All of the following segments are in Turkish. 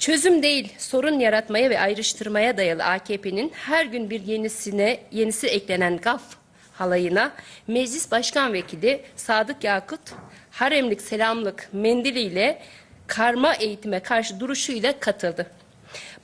Çözüm değil, sorun yaratmaya ve ayrıştırmaya dayalı AKP'nin her gün bir yenisine yenisi eklenen gaf halayına Meclis Başkan Vekili Sadık Yakut haremlik selamlık mendiliyle karma eğitime karşı duruşuyla katıldı.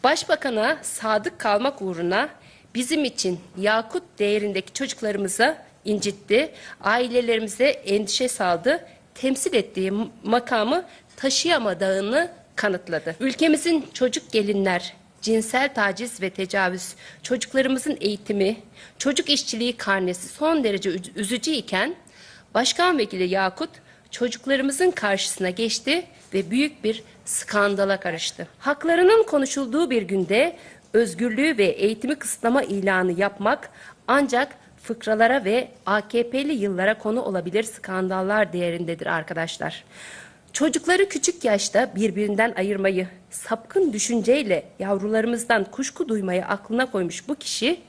Başbakan'a sadık kalmak uğruna bizim için Yakut değerindeki çocuklarımıza incitti, ailelerimize endişe saldı, temsil ettiği makamı taşıyamadığını kanıtladı. Ülkemizin çocuk gelinler, cinsel taciz ve tecavüz, çocuklarımızın eğitimi, çocuk işçiliği karnesi son derece üz- üzücü iken Başkan Vekili Yakut çocuklarımızın karşısına geçti ve büyük bir skandala karıştı. Haklarının konuşulduğu bir günde özgürlüğü ve eğitimi kısıtlama ilanı yapmak ancak fıkralara ve AKP'li yıllara konu olabilir skandallar değerindedir arkadaşlar. Çocukları küçük yaşta birbirinden ayırmayı, sapkın düşünceyle yavrularımızdan kuşku duymayı aklına koymuş bu kişi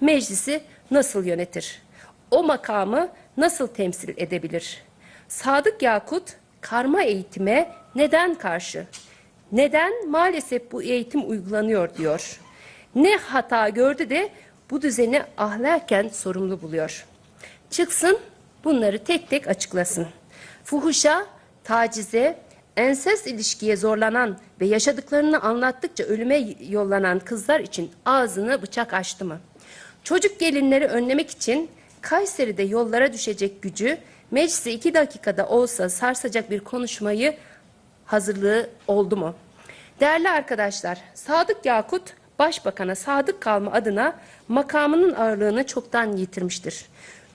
meclisi nasıl yönetir? O makamı nasıl temsil edebilir? Sadık Yakut karma eğitime neden karşı? Neden maalesef bu eğitim uygulanıyor diyor. Ne hata gördü de bu düzeni ahlaken sorumlu buluyor. Çıksın bunları tek tek açıklasın. Fuhuşa, tacize, ensest ilişkiye zorlanan ve yaşadıklarını anlattıkça ölüme yollanan kızlar için ağzını bıçak açtı mı? Çocuk gelinleri önlemek için Kayseri'de yollara düşecek gücü meclise iki dakikada olsa sarsacak bir konuşmayı hazırlığı oldu mu? Değerli arkadaşlar, Sadık Yakut Başbakan'a sadık kalma adına makamının ağırlığını çoktan yitirmiştir.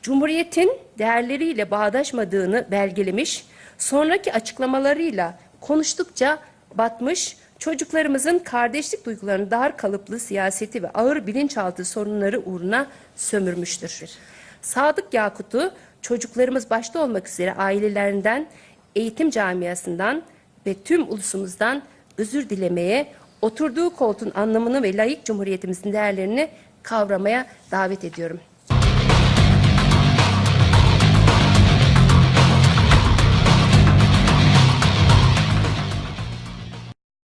Cumhuriyetin değerleriyle bağdaşmadığını belgelemiş, sonraki açıklamalarıyla konuştukça batmış, çocuklarımızın kardeşlik duygularını dar kalıplı siyaseti ve ağır bilinçaltı sorunları uğruna sömürmüştür. Sadık Yakut'u çocuklarımız başta olmak üzere ailelerinden, eğitim camiasından ve tüm ulusumuzdan özür dilemeye, oturduğu koltuğun anlamını ve layık cumhuriyetimizin değerlerini kavramaya davet ediyorum.